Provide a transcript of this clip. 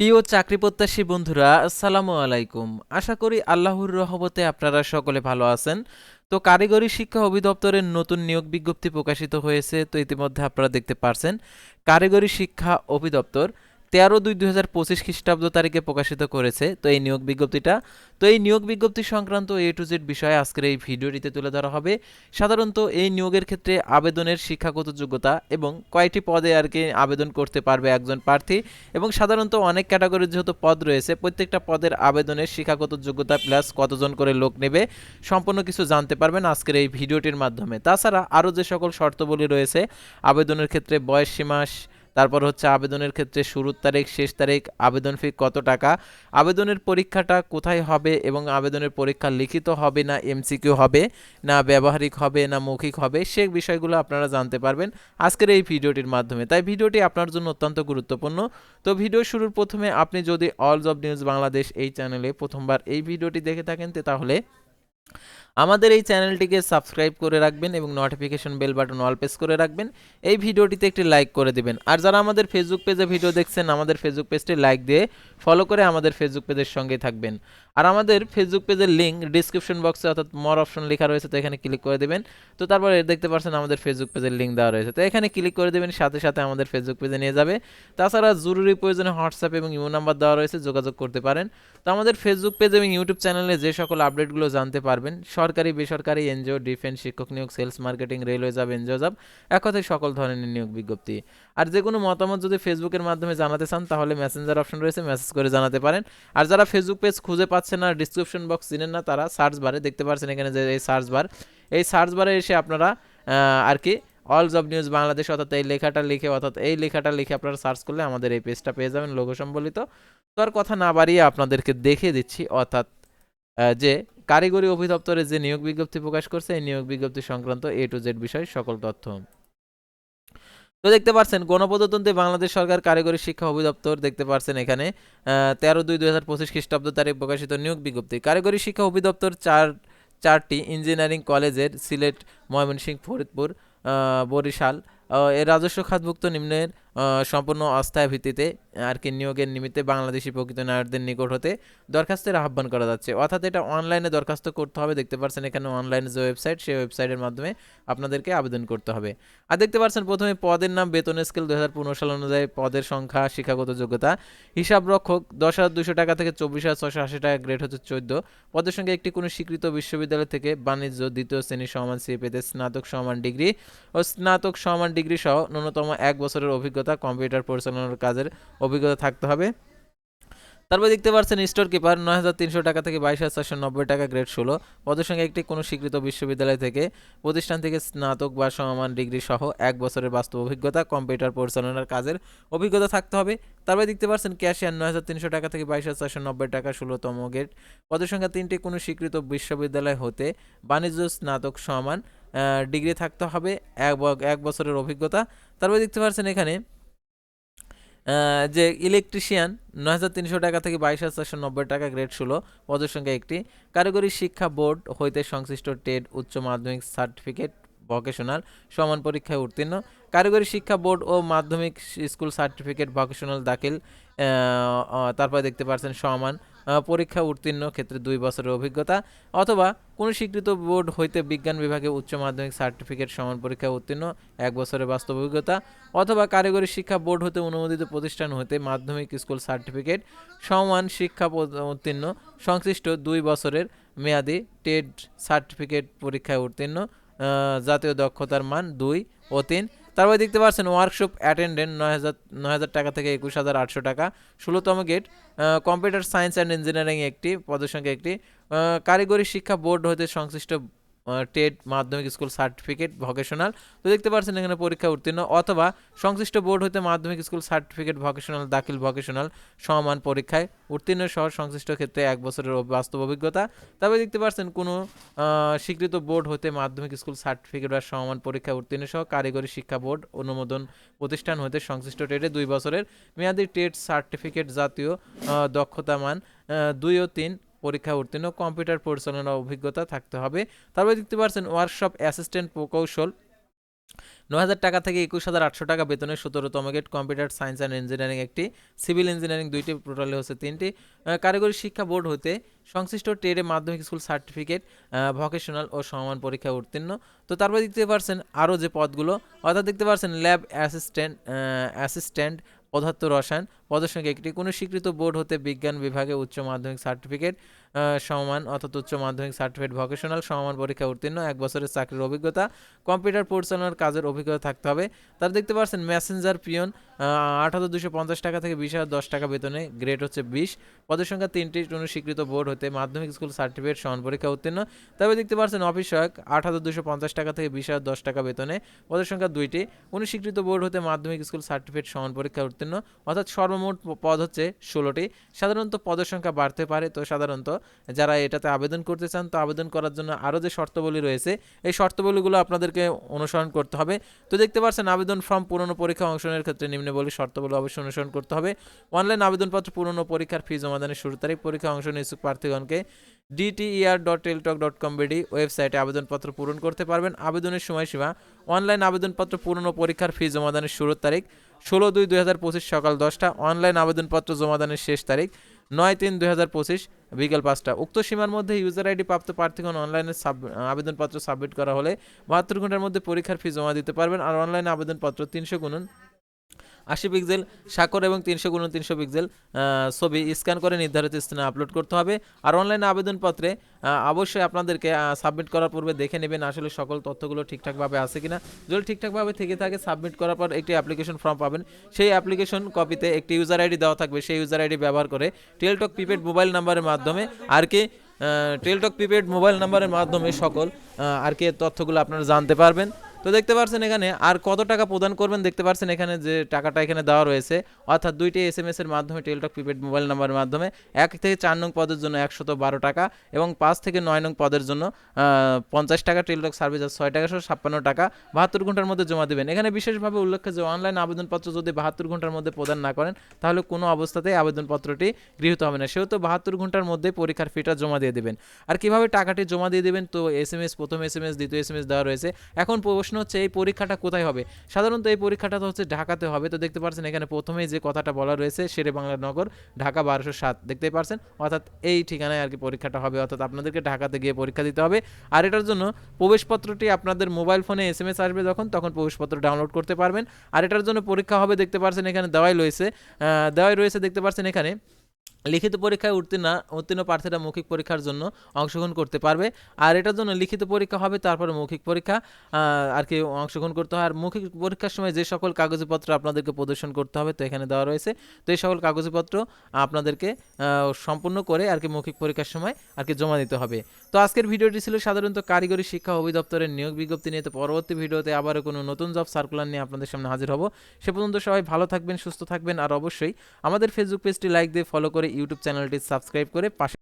প্রিয় চাকরি প্রত্যাশী বন্ধুরা, আসসালামু আলাইকুম। আশা করি আল্লাহর রহমতে আপনারা সকলে ভালো আছেন। তো কারিগরি শিক্ষা অধিদপ্তরের নতুন নিয়োগ বিজ্ঞপ্তি প্রকাশিত হয়েছে, তো ইতিমধ্যে আপনারা দেখতে পারছেন। কারিগরি শিক্ষা অধিদপ্তর তেরো দুই দুই হাজার পঁচিশ খ্রিস্টাব্দ তারিখে প্রকাশিত করেছে। তো এই নিয়োগ বিজ্ঞপ্তিটা। তো এই নিয়োগ বিজ্ঞপ্তি সংক্রান্ত এ টু জেড বিষয়ে আজকের এই ভিডিওটিতে তুলে ধরা হবে। সাধারণত এই নিয়োগের ক্ষেত্রে আবেদনের শিক্ষাগত যোগ্যতা এবং কয়টি পদে আর কি আবেদন করতে পারবে একজন প্রার্থী এবং সাধারণত অনেক ক্যাটাগরির যেহেতু পদ রয়েছে, প্রত্যেকটা পদের আবেদনের শিক্ষাগত যোগ্যতা প্লাস কতজন করে লোক নেবে সম্পূর্ণ কিছু জানতে পারবেন আজকের এই ভিডিওটির মাধ্যমে। তাছাড়া আরও যে সকল শর্তাবলী রয়েছে, আবেদনের ক্ষেত্রে বয়স সীমা তারপর হচ্ছে আবেদনের ক্ষেত্রে শুরুর তারিখ, শেষ তারিখ, আবেদন ফি কত টাকা, আবেদনের পরীক্ষাটা কোথায় হবে এবং আবেদনের পরীক্ষা লিখিত হবে না এমসিকিউ হবে না, ব্যবহারিক হবে না, মৌখিক হবে, সে বিষয়গুলো আপনারা জানতে পারবেন আজকের এই ভিডিওটির মাধ্যমে। তাই ভিডিওটি আপনার জন্য অত্যন্ত গুরুত্বপূর্ণ। তো ভিডিও শুরুর প্রথমে আপনি যদি অল জব নিউজ বাংলাদেশ এই চ্যানেলে প্রথমবার এই ভিডিওটি দেখে থাকেন তাহলে আমাদের এই চ্যানেলটিকে সাবস্ক্রাইব করে রাখবেন এবং notification bell button all press করে রাখবেন। এই ভিডিওটিতে একটি লাইক করে দিবেন। আর যারা আমাদের ফেসবুক পেজে ভিডিও দেখছেন, আমাদের ফেসবুক পেজটি লাইক দিয়ে ফলো করে আমাদের ফেসবুক পেজের সঙ্গে থাকবেন। আর আমাদের ফেসবুক পেজের লিঙ্ক ডিসক্রিপশন বক্সে অর্থাৎ মর অপশন লেখা রয়েছে, তো এখানে ক্লিক করে দেবেন। তো তারপরে দেখতে পাচ্ছেন আমাদের ফেসবুক পেজের লিঙ্ক দেওয়া রয়েছে। তো এখানে ক্লিক করে দেবেন, সাথে সাথে আমাদের ফেসবুক পেজে নিয়ে যাবে। তাছাড়া জরুরি প্রয়োজনে হোয়াটসঅ্যাপ এবং ইমো নাম্বার দেওয়া রয়েছে, যোগাযোগ করতে পারেন। তো আমাদের ফেসবুক পেজ এবং ইউটিউব চ্যানেলে যে সকল আপডেটগুলো জানতে পারবেন সরকারি, বেসরকারি, এনজিও, ডিফেন্স, শিক্ষক নিয়োগ, sales marketing, railway job, NGO job এক কথায় সকল ধরনের নিয়োগ বিজ্ঞপ্তি। আর যে কোনো মতামত যদি ফেসবুকের মাধ্যমে জানাতে চান, তাহলে মেসেঞ্জার অপশন রয়েছে মেসেজ করে জানাতে পারেন। আর যারা ফেসবুক পেজ খুঁজে পাচ্ছেন না ডিসক্রিপশন বক্স চিনেন না, তারা সার্চ বারে দেখতে পাচ্ছেন এখানে যে এই সার্চ বার এই সার্চ বারে এসে আপনারা আর কি অল জব নিউজ বাংলাদেশ, অর্থাৎ এই লেখাটা লিখে, অর্থাৎ এই লেখাটা লিখে আপনারা সার্চ করলে আমাদের এই পেজটা পেয়ে যাবেন লোগো সম্বলিত। তো আর কথা না বাড়িয়ে আপনাদেরকে দেখে দিচ্ছি, অর্থাৎ যে কারিগরি অভিদপ্তরে যে নিয়োগ বিজ্ঞপ্তি প্রকাশ করছে, এই নিয়োগ বিজ্ঞপ্তি সংক্রান্ত এ টু জেড বিষয় সকল তথ্য। তো দেখতে পাচ্ছেন, গণপ্রজাতন্ত্রী বাংলাদেশ সরকার কারিগরি শিক্ষা অধিদপ্তর দেখতে পাচ্ছেন এখানে তেরো দুই দুই হাজার পঁচিশ খ্রিস্টাব্দ তারিখ প্রকাশিত নিয়োগ বিজ্ঞপ্তি। কারিগরি শিক্ষা অধিদপ্তর চার, চারটি ইঞ্জিনিয়ারিং কলেজের সিলেট, ময়মনসিংহ, ফরিদপুর বরিশাল এর রাজস্ব খাতভুক্ত নিম্নের সম্পূর্ণ অস্থায়ী ভিত্তিতে আর কি নিয়োগের নিমিত্তে বাংলাদেশি প্রকৃত নায়কদের নিকট হতে দরখাস্তের আহ্বান করা যাচ্ছে। অর্থাৎ এটা অনলাইনে দরখাস্ত করতে হবে। দেখতে পাচ্ছেন এখানে অনলাইনে যে ওয়েবসাইট সেই ওয়েবসাইটের মাধ্যমে আপনাদেরকে আবেদন করতে হবে। আর দেখতে পাচ্ছেন প্রথমে পদের নাম, বেতন স্কেল দু হাজার পনেরো সাল অনুযায়ী পদের সংখ্যা, শিক্ষাগত যোগ্যতা, হিসাব রক্ষক দশ হাজার দুশো টাকা থেকে চব্বিশ হাজার ছশো আশি টাকা গ্রেড হচ্ছে চোদ্দ। পদের সঙ্গে একটি কোনো স্বীকৃত বিশ্ববিদ্যালয় থেকে বাণিজ্য, দ্বিতীয় শ্রেণির সমান সিএপিতে স্নাতক সমান ডিগ্রি ও স্নাতক সমান ডিগ্রি সহ ন্যূনতম এক বছরের অভিজ্ঞতা কম্পিউটার পরিচালনার কাজের অভিজ্ঞতা থাকতে হবে। তারপর দেখতে পাচ্ছেন স্টোর কিপার নয় হাজার তিনশো টাকা থেকে বাইশ হাজার চারশো নব্বই টাকা গ্রেড ষোলো। পদের সঙ্গে একটি কোনো স্বীকৃত বিশ্ববিদ্যালয় থেকে প্রতিষ্ঠান থেকে স্নাতক বা সমান ডিগ্রি সহ এক বছরের বাস্তব অভিজ্ঞতা কম্পিউটার পরিচালনার কাজের অভিজ্ঞতা থাকতে হবে। তারপর দেখতে পাচ্ছেন ক্যাশিয়ার নয় হাজার তিনশো টাকা থেকে বাইশ হাজার চারশো নব্বই টাকা ষোলোতম গেট পদের সংখ্যা তিনটি কোনো স্বীকৃত বিশ্ববিদ্যালয় হতে বাণিজ্য, স্নাতক, সমান ডিগ্রি থাকতে হবে। এক বছরের অভিজ্ঞতা। তারপর দেখতে পাচ্ছেন এখানে যে ইলেকট্রিশিয়ান নয় হাজার তিনশো টাকা থেকে বাইশ হাজার চারশো নব্বই টাকা গ্রেড ষোলো, পদের সংখ্যা একটি। কারিগরি শিক্ষা বোর্ড হইতে সংশ্লিষ্ট টেট উচ্চ মাধ্যমিক সার্টিফিকেট ভকেশনাল সমান পরীক্ষায় উত্তীর্ণ। কারিগরি শিক্ষা বোর্ড ও মাধ্যমিক স্কুল সার্টিফিকেট ভকেশনাল দাখিল তারপরে দেখতে পাচ্ছেন সমান। পরীক্ষা উত্তীর্ণ ক্ষেত্রে দুই বছরের অভিজ্ঞতা অথবা কোনো স্বীকৃত বোর্ড হইতে বিজ্ঞান বিভাগে উচ্চ মাধ্যমিক সার্টিফিকেট সমান পরীক্ষা উত্তীর্ণ এক বছরের বাস্তব অভিজ্ঞতা অথবা কারিগরি শিক্ষা বোর্ড হতে অনুমোদিত প্রতিষ্ঠান হতে মাধ্যমিক স্কুল সার্টিফিকেট সমান শিক্ষা উত্তীর্ণ সংশ্লিষ্ট দুই বছরের মেয়াদি টেড সার্টিফিকেট পরীক্ষায় উত্তীর্ণ জাতীয় দক্ষতার মান দুই ও তিন। তারপরে দেখতে পাচ্ছেন ওয়ার্কশপ অ্যাটেন্ডেন্ট নয় হাজার নয় হাজার টাকা থেকে একুশ হাজার আটশো টাকা। ষোলোতম grade computer science and engineering একটি, পদের একটি কারিগরি শিক্ষা বোর্ড হতে সংশ্লিষ্ট টেট মাধ্যমিক স্কুল সার্টিফিকেট ভকেশনাল। তো দেখতে পাচ্ছেন এখানে পরীক্ষা উত্তীর্ণ, অথবা সংশ্লিষ্ট বোর্ড হতে মাধ্যমিক স্কুল সার্টিফিকেট ভোকেশনাল, দাখিল ভোকেশনাল সমান পরীক্ষায় উত্তীর্ণ সহ সংশ্লিষ্ট ক্ষেত্রে এক বছরের বাস্তব অভিজ্ঞতা। তবে দেখতে পাচ্ছেন কোনো স্বীকৃত বোর্ড হতে মাধ্যমিক স্কুল সার্টিফিকেট বা সমান পরীক্ষায় উত্তীর্ণ সহ কারিগরি শিক্ষা বোর্ড অনুমোদন প্রতিষ্ঠান হতে সংশ্লিষ্ট টেটে দুই বছরের মেয়াদি টেট সার্টিফিকেট জাতীয় দক্ষতা মান দুই ও তিন পরীক্ষা উত্তীর্ণ কম্পিউটার পরিচালনার অভিজ্ঞতা থাকতে হবে। তারপরে দেখতে পাচ্ছেন ওয়ার্কশপ অ্যাসিস্ট্যান্ট প্রকৌশল। নয় হাজার টাকা থেকে একুশ হাজার আটশো টাকা বেতনে সতেরোতম grade computer science and engineering একটি সিভিল ইঞ্জিনিয়ারিং দুইটি টোটালে হচ্ছে তিনটি। কারিগরি শিক্ষা বোর্ড হতে সংশ্লিষ্ট ট্রেডে মাধ্যমিক স্কুল সার্টিফিকেট ভকেশনাল ও সমান পরীক্ষা উত্তীর্ণ। তো তারপরে দেখতে পারছেন আরও যে পদগুলো, অর্থাৎ দেখতে পারছেন ল্যাব অ্যাসিস্ট্যান্ট অ্যাসিস্ট্যান্ট পদার্থ রসায়ন পদের একটি কোনো স্বীকৃত বোর্ড হতে বিজ্ঞান বিভাগে উচ্চ মাধ্যমিক সার্টিফিকেট সমান অর্থাৎ উচ্চ মাধ্যমিক সার্টিফিকেট ভোকেশনাল সমমান পরীক্ষা উত্তীর্ণ, এক বছরের চাকরির অভিজ্ঞতা কম্পিউটার পরিচালনার কাজের অভিজ্ঞতা থাকতে হবে। তার দেখতে পাচ্ছেন মেসেঞ্জার পিয়ন আট হাজার দুশো পঞ্চাশ টাকা থেকে বিশ হাজার দশ টাকা বেতনে গ্রেড হচ্ছে বিশ। পদের সংখ্যা তিনটি কোনো স্বীকৃত বোর্ড হতে মাধ্যমিক স্কুল সার্টিফিকেট সমান পরীক্ষা উত্তীর্ণ। তবে দেখতে পাচ্ছেন অফিস সহায়ক, আট হাজার দুশো পঞ্চাশ টাকা থেকে বিশ হাজার দশ টাকা বেতনে পদের সংখ্যা দুইটি কোনো স্বীকৃত বোর্ড হতে মাধ্যমিক স্কুল সার্টিফিকেট সমান পরীক্ষা উত্তীর্ণ। অর্থাৎ সর্বমোট পদ হচ্ছে ষোলোটি। সাধারণত পদের সংখ্যা বাড়তে পারে। তো সাধারণত যারা এটাতে আবেদন করতে চান, তো আবেদন করার জন্য আরও যে শর্তাবলী রয়েছে, এই শর্তাবলীগুলো আপনাদেরকে অনুসরণ করতে হবে। তো দেখতে পাচ্ছেন, আবেদন ফর্ম পুরনো পরীক্ষা অংশগ্রহণের ক্ষেত্রে নিম্নবলী শর্তাবলী অবশ্যই অনুসরণ করতে হবে। অনলাইন আবেদনপত্র পুরনো পরীক্ষার ফি জমাদানের শুরু তারিখ, পরীক্ষা অংশ নিয়ে ইচ্ছুক প্রার্থীগণকে DTER dot Teletalk dot com BD ওয়েবসাইটে আবেদনপত্র পূরণ করতে পারবেন। আবেদনের সময়সীমা, অনলাইন আবেদনপত্র পুরনো পরীক্ষার ফি জমাদানের শুরুর তারিখ, ষোলো দুই দুই হাজার পঁচিশ সকাল দশটা, অনলাইন আবেদনপত্র জমাদানের শেষ তারিখ নয় তিন দুই হাজার পঁচিশ, বিকেল পাঁচটা। উক্ত সীমার মধ্যে ইউজার আইডি প্রাপ্ত প্রার্থীগণ অনলাইনে আবেদনপত্র সাবমিট করা হলে বাহাত্তর ঘণ্টার মধ্যে পরীক্ষার ফি জমা দিতে পারবেন আর অনলাইনে আবেদনপত্র তিনশো গুণন আশি পিক্সেল স্বাক্ষর এবং তিনশো গুণ তিনশো পিক্সেল ছবি স্ক্যান করে নির্ধারিত স্থানে আপলোড করতে হবে। আর অনলাইনে আবেদনপত্রে অবশ্যই আপনাদেরকে সাবমিট করার পূর্বে দেখে নেবেন আসলে সকল তথ্যগুলো ঠিকঠাকভাবে আছে কিনা। যদি ঠিকঠাকভাবে থেকে থাকে সাবমিট করার পর একটি অ্যাপ্লিকেশন ফর্ম পাবেন। সেই অ্যাপ্লিকেশন কপিতে একটি ইউজার আইডি দেওয়া থাকবে। সেই ইউজার আইডি ব্যবহার করে টেলটক প্রিপেড মোবাইল নাম্বারের মাধ্যমে আর কি টেলটক প্রিপেড মোবাইল নাম্বারের মাধ্যমে সকল আর কি তথ্যগুলো আপনারা জানতে পারবেন। তো দেখতে পাচ্ছেন এখানে আর কত টাকা প্রদান করবেন দেখতে পাচ্ছেন এখানে যে টাকাটা এখানে দেওয়া রয়েছে। অর্থাৎ দুইটি এস এম এস এর মাধ্যমে, টেলটক প্রিপেড মোবাইল নাম্বারের মাধ্যমে এক থেকে চার নং পদের জন্য একশত বারো টাকা এবং পাঁচ থেকে নয় নং পদের জন্য পঞ্চাশ টাকা, টেলটক সার্ভিস আর ছয় টাকা, সহ ছাপ্পান্ন টাকা। বাহাত্তর ঘণ্টার মধ্যে জমা দেবেন। এখানে বিশেষভাবে উল্লেখ্য যে অনলাইন আবেদনপত্র যদি বাহাত্তর ঘণ্টার মধ্যে প্রদান না করেন, তাহলে কোনো অবস্থাতেই আবেদনপত্রটি গৃহীত হবে না। সেহেতু বাহাত্তর ঘণ্টার মধ্যে পরীক্ষার ফিটা জমা দিয়ে দেবেন। আর কীভাবে টাকাটি জমা দিয়ে দেবেন? তো এস এম এস প্রথম এস এম এস দ্বিতীয় এস এম এস দেওয়া রয়েছে। এখন প্রশ্ন হচ্ছে এই পরীক্ষাটা কোথায় হবে? সাধারণত এই পরীক্ষাটা তো হচ্ছে ঢাকাতে হবে। তো দেখতে পাচ্ছেন এখানে প্রথমেই যে কথাটা বলা রয়েছে শেরে বাংলা নগর ঢাকা বারোশো সাত। দেখতেই পারছেন? অর্থাৎ এই ঠিকানায় আর কি পরীক্ষাটা হবে। অর্থাৎ আপনাদেরকে ঢাকাতে গিয়ে পরীক্ষা দিতে হবে। আর এটার জন্য প্রবেশপত্রটি আপনাদের মোবাইল ফোনে এস এম এস আসবে যখন, তখন প্রবেশপত্র ডাউনলোড করতে পারবেন। আর এটার জন্য পরীক্ষা হবে, দেখতে পাচ্ছেন এখানে দেওয়াই রয়েছে। দেওয়াই রয়েছে, দেখতে পাচ্ছেন এখানে লিখিত পরীক্ষায় উত্তীর্ণ উত্তীর্ণ প্রার্থীরা মৌখিক পরীক্ষার জন্য অংশগ্রহণ করতে পারবে। আর এটার জন্য লিখিত পরীক্ষা হবে, তারপরে মৌখিক পরীক্ষা। আর কি অংশগ্রহণ করতে হয়। আর মৌখিক পরীক্ষার সময় যে সকল কাগজপত্র আপনাদেরকে প্রদর্শন করতে হবে, তো এখানে দেওয়া রয়েছে। তো এই সকল কাগজপত্র আপনাদেরকে সম্পূর্ণ করে আর কি মৌখিক পরীক্ষার সময় আর কি জমা দিতে হবে। তো আজকের ভিডিওটি ছিল সাধারণত কারিগরি শিক্ষা অধিদপ্তরের নিয়োগ বিজ্ঞপ্তি নিয়ে। তো পরবর্তী ভিডিওতে আবারও কোনো নতুন জব সার্কুলার নিয়ে আপনাদের সামনে হাজির হব। সে পর্যন্ত সবাই ভালো থাকবেন, সুস্থ থাকবেন। আর অবশ্যই আমাদের ফেসবুক পেজটি লাইক দিয়ে ফলো করে ইউটিউব চ্যানেলটি সাবস্ক্রাইব করে পাশে